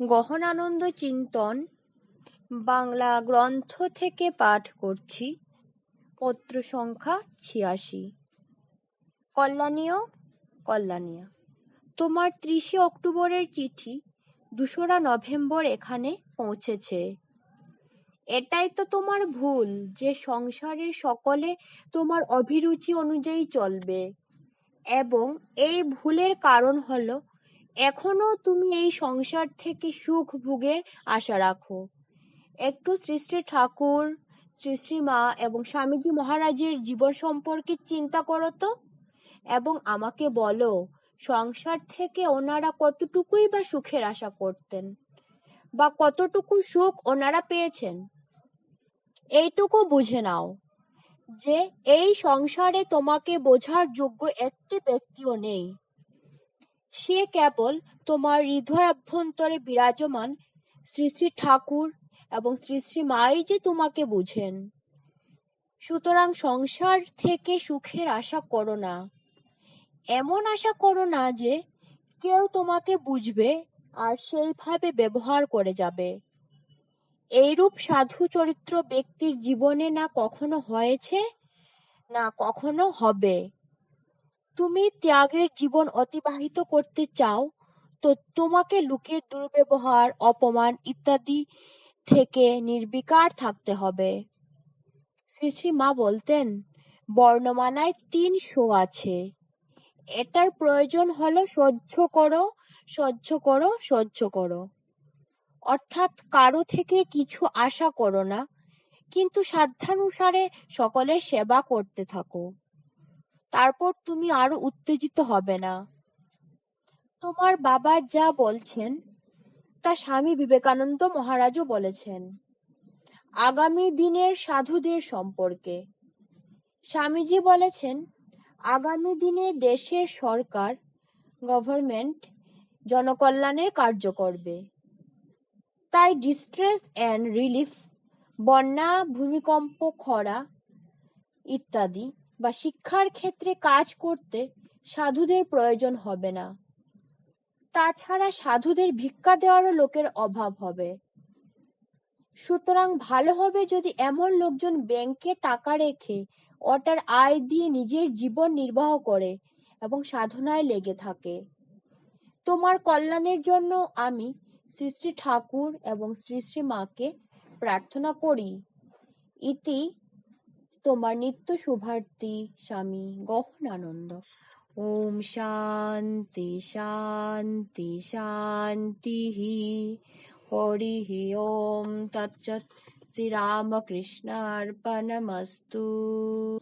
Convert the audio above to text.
গহনানন্দ চিন্তন বাংলা গ্রন্থ থেকে পাঠ করছি, পত্র সংখ্যা ছিয়াশি। কল্যাণীয় কল্যাণীয়। তোমার ত্রিশে অক্টোবরের চিঠি দুশোরা নভেম্বর এখানে পৌঁছেছে। এটাই তো তোমার ভুল যে সংসারের সকলে তোমার অভিরুচি অনুযায়ী চলবে। এবং এই ভুলের কারণ হলো এখনও তুমি এই সংসার থেকে সুখ ভোগের আশা রাখো। একটু শ্রী ঠাকুর, শ্রী শ্রী মা এবং স্বামীজি মহারাজের জীবন সম্পর্কে চিন্তা করো তো। এবং আমাকে বলো, সংসার থেকে ওনারা কতটুকুই বা সুখের আশা করতেন? বা কতটুকু সুখ ওনারা পেয়েছেন? এইটুকু বুঝে নাও যে এই সংসারে তোমাকে বোঝার যোগ্য একটি ব্যক্তিও নেই। সে কেবল তোমার হৃদয় অভ্যন্তরে বিরাজমান শ্রী শ্রী ঠাকুর এবং শ্রী শ্রী মাই যে তোমাকে বুঝেন। সুতরাং সংসার থেকে সুখের আশা করো না। এমন আশা করো না যে কেউ তোমাকে বুঝবে আর সেইভাবে ব্যবহার করে যাবে। এইরূপ সাধু চরিত্র ব্যক্তির জীবনে না কখনো হয়েছে, না কখনো হবে। তুমি ত্যাগের জীবন অতিবাহিত করতে চাও, তো তোমাকে লোকের দুর্ব্যবহার, অপমান ইত্যাদি থেকে নির্বিকার থাকতে হবে। শ্রী শ্রী মা বলতেন, বর্ণমালায় তিন শো আছে। এটার প্রয়োজন হলো সহ্য করো সহ্য করো সহ্য করো। অর্থাৎ কারও থেকে কিছু আশা করো না, কিন্তু সাধ্যানুসারে সকলের সেবা করতে থাকো। তারপর তুমি আরও উত্তেজিত হবে না। তোমার বাবা যা বলছেন, তা স্বামী বিবেকানন্দ মহারাজও বলেছেন। আগামী দিনের সাধুদের সম্পর্কে। স্বামীজি বলেছেন, আগামী দিনে দেশের সরকার গভর্নমেন্ট জনকল্যাণের কার্য করবে। তাই ডিস্ট্রেস অ্যান্ড রিলিফ বন্যা, ভূমিকম্প, খরা ইত্যাদি বা শিক্ষার ক্ষেত্রে কাজ করতে সাধুদের প্রয়োজন হবে না। তাছাড়া সাধুদের ভিক্ষা দেওয়ারও লোকের অভাব হবে। সুতরাং ভালো হবে যদি এমন লোকজন ব্যাংকে টাকা রেখে ওটার আয় দিয়ে নিজের জীবন নির্বাহ করে এবং সাধনায় লেগে থাকে। তোমার কল্যাণের জন্য আমি শ্রী শ্রী ঠাকুর এবং শ্রী শ্রী মাকে প্রার্থনা করি। ইতি তোমার নিত্য শুভার্থী স্বামী গহন আনন্দ। ওম শান্তি শান্তি শান্তি হরি হি, ওম তৎসৎ। শ্রীরামকৃষ্ণার্পণমস্তু।